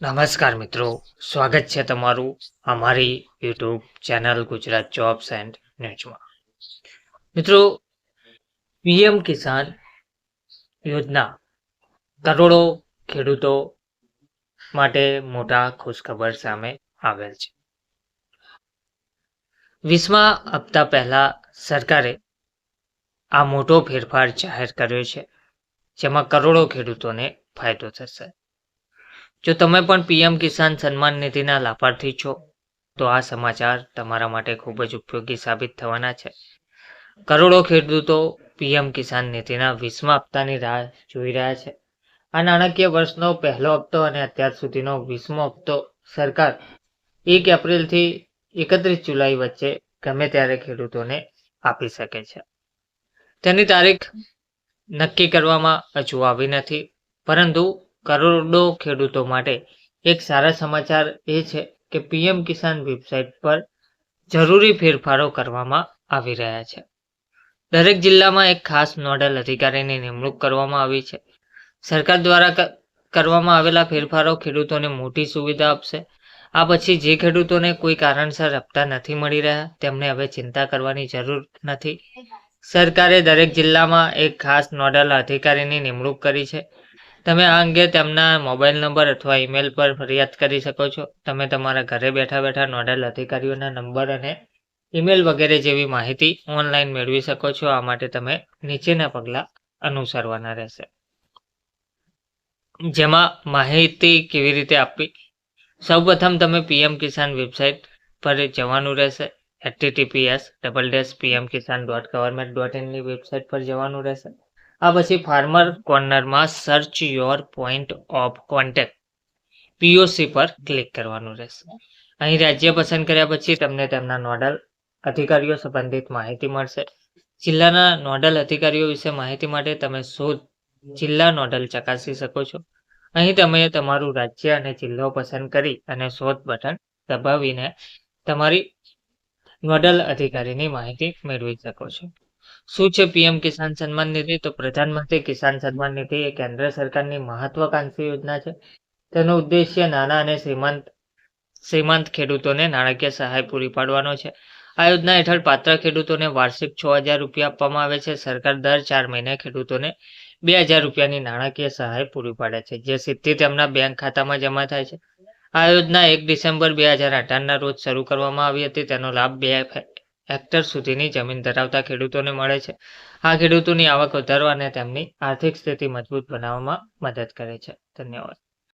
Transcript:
નમસ્કાર મિત્રો, સ્વાગત છે તમારું અમારી YouTube channel Gujarat jobs and ન્યૂઝમાં મિત્રો, પીએમ કિસાન યોજના કરોડો ખેડૂતો માટે મોટા ખુશખબર સામે આવેલ છે. વીસમા હપ્તા પહેલા સરકારે આ મોટો ફેરફાર જાહેર કર્યો છે, જેમાં કરોડો ખેડૂતોને ફાયદો થશે. જો તમે પણ પીએમ કિસાન સન્માન નિધિના લાભાર્થી છો, તો આ સમાચાર તમારા માટે ખૂબ જ ઉપયોગી સાબિત થવાના છે. કરોડો ખેડૂતો પીએમ કિસાન નિધિના વીસમા હપ્તાની રાહ જોઈ રહ્યા છે. આ નાણાકીય વર્ષનો પહેલો હપ્તો અને અત્યાર સુધીનો વીસમો હપ્તો સરકાર એક એપ્રિલથી એકત્રીસ જુલાઈ વચ્ચે ગમે ત્યારે ખેડૂતોને આપી શકે છે. તેની તારીખ નક્કી કરવામાં હજુ આવી નથી, પરંતુ કરોડો ખેડૂતો માટે એક સારા સમાચાર એ છે કે પીએમ કિસાન વેબસાઇટ પર જરૂરી ફેરફારો કરવામાં આવી રહ્યા છે. દરેક જિલ્લામાં એક ખાસ નોડલ અધિકારીની નિમણૂક કરવામાં આવી છે. સરકાર દ્વારા કરવામાં આવેલા ફેરફારો ખેડૂતોને મોટી સુવિધા આપશે. આ પછી જે ખેડૂતોને કોઈ કારણસર હપ્તા નથી મળી રહ્યા, તેમને હવે ચિંતા કરવાની જરૂર નથી. સરકારે દરેક જિલ્લામાં એક ખાસ નોડલ અધિકારીની નિમણૂક કરી છે. તમે આ અંગે તેમના મોબાઈલ નંબર અથવા ઈમેલ પર ફરિયાદ કરી શકો છો. તમે તમારા ઘરે બેઠા બેઠા નોડલ અધિકારીઓના નંબર અને ઈમેલ વગેરે જેવી માહિતી ઓનલાઈન મેળવી શકો છો. આ માટે તમે નીચેના પગલાં અનુસરવાના રહેશે. જેમાં માહિતી કેવી રીતે આપવી? સૌપ્રથમ તમે પીએમ કિસાન વેબસાઇટ પર જવાનું રહેશે. HTTPS double dash PM Kisan dot government dot ઇનની website પર જવાનું રહેશે. આ પછી farmer કોર્નરમાં search your point of contact POC પર ક્લિક કરવાનું રહેશે. અહીં રાજ્ય પસંદ કર્યા પછી તમને તેમના નોડલ અધિકારીઓ સંબંધિત માહિતી મળશે. જિલ્લાના નોડલ અધિકારીઓ વિશે માહિતી માટે તમે શોધ જિલ્લા નોડલ ચકાસી શકો છો. અહીં તમે તમારું રાજ્ય અને જિલ્લો પસંદ કરી અને શોધ બટન દબાવીને તમારી નોડલ અધિકારીની માહિતી મેળવી શકો છો. શું છે પીએમ કિસાન સન્માન નિધિ? તો પ્રધાનમંત્રી કિસાન સન્માન નિધિ એ કેન્દ્ર સરકારની મહત્વાકાંક્ષી યોજના છે. તેનો ઉદ્દેશ્ય નાના અને શ્રીમંત શ્રીમંત ખેડૂતોને નાણાકીય સહાય પૂરી પાડવાનો છે. આ યોજના હેઠળ પાત્ર ખેડૂતોને વાર્ષિક છ હજાર રૂપિયા આપવામાં આવે છે. સરકાર દર ચાર મહિને ખેડૂતોને બે હજાર રૂપિયાની નાણાકીય સહાય પૂરી પાડે છે, જે સીધી તેમના બેંક ખાતામાં જમા થાય છે. આ યોજના એક ડિસેમ્બર બે હજાર અઢારના રોજ શરૂ કરવામાં આવી હતી. તેનો લાભ બે હેક્ટર સુધીની જમીન ધરાવતા ખેડૂતોને મળે છે. આ ખેડૂતોની આવક વધારવા અને તેમની આર્થિક સ્થિતિ મજબૂત બનાવવામાં મદદ કરે છે. ધન્યવાદ.